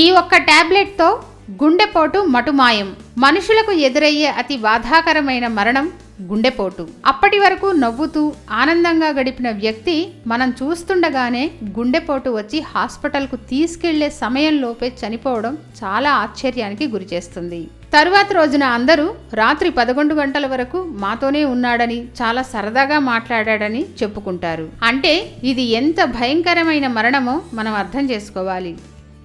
ఈ ఒక్క టాబ్లెట్తో గుండెపోటు మటుమాయం. మనుషులకు ఎదురయ్యే అతి బాధాకరమైన మరణం గుండెపోటు. అప్పటి వరకు నవ్వుతూ ఆనందంగా గడిపిన వ్యక్తి మనం చూస్తుండగానే గుండెపోటు వచ్చి హాస్పిటల్కు తీసుకెళ్ళే సమయంలోపే చనిపోవడం చాలా ఆశ్చర్యానికి గురిచేస్తుంది. తరువాత రోజున అందరూ రాత్రి పదకొండు గంటల వరకు మాతోనే ఉన్నాడని చాలా సరదాగా మాట్లాడాడని చెప్పుకుంటారు. అంటే ఇది ఎంత భయంకరమైన మరణమో మనం అర్థం చేసుకోవాలి.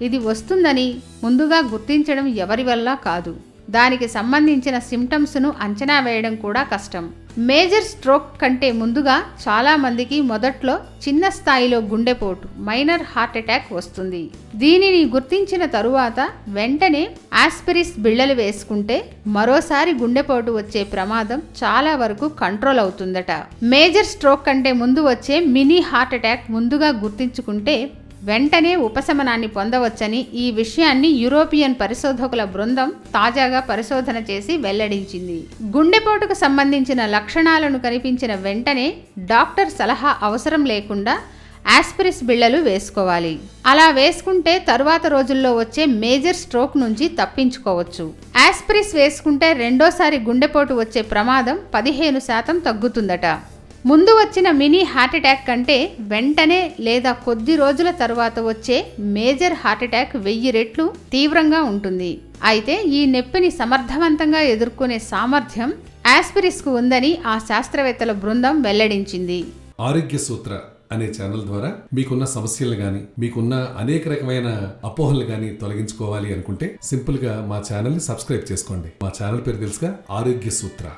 ఇది వస్తుందని ముందుగా గుర్తించడం ఎవరి వల్ల కాదు. దానికి సంబంధించిన సిమ్టమ్స్ను అంచనా వేయడం కూడా కష్టం. మేజర్ స్ట్రోక్ కంటే ముందుగా చాలామందికి మొదట్లో చిన్న స్థాయిలో గుండెపోటు మైనర్ హార్ట్ అటాక్ వస్తుంది. దీనిని గుర్తించిన తరువాత వెంటనే ఆస్పిరిస్ బిళ్ళలు వేసుకుంటే మరోసారి గుండెపోటు వచ్చే ప్రమాదం చాలా వరకు కంట్రోల్ అవుతుందట. మేజర్ స్ట్రోక్ కంటే ముందు వచ్చే మినీ హార్ట్ అటాక్ ముందుగా గుర్తించుకుంటే వెంటనే ఉపశమనాన్ని పొందవచ్చని ఈ విషయాన్ని యూరోపియన్ పరిశోధకుల బృందం తాజాగా పరిశోధన చేసి వెల్లడించింది. గుండెపోటుకు సంబంధించిన లక్షణాలను కనిపించిన వెంటనే డాక్టర్ సలహా అవసరం లేకుండా ఆస్పిరిస్ బిళ్ళలు వేసుకోవాలి. అలా వేసుకుంటే తరువాత రోజుల్లో వచ్చే మేజర్ స్ట్రోక్ నుంచి తప్పించుకోవచ్చు. ఆస్పిరిస్ వేసుకుంటే రెండోసారి గుండెపోటు వచ్చే ప్రమాదం పదిహేను శాతం తగ్గుతుందట. ముందు వచ్చిన మినీ హార్ట్ అటాక్ కంటే వెంటనే లేదా కొద్ది రోజుల తర్వాత వచ్చే మేజర్ హార్ట్ అటాక్ వెయ్యి రెట్లు తీవ్రంగా ఉంటుంది. అయితే ఈ నొప్పిని సమర్థవంతంగా ఎదుర్కొనే సామర్థ్యం ఆస్పిరిస్కు ఉందని ఆ శాస్త్రవేత్తల బృందం వెల్లడించింది. ఆరోగ్య సూత్ర అనే ఛానల్ ద్వారా మీకున్న సమస్యలు గాని మీకున్న అనేక రకమైన అపోహలు గాని తొలగించుకోవాలి అనుకుంటే సింపుల్గా మా ఛానల్ని సబ్స్క్రైబ్ చేసుకోండి. మా ఛానల్ పేరు తెలుసుగా ఆరోగ్య సూత్ర.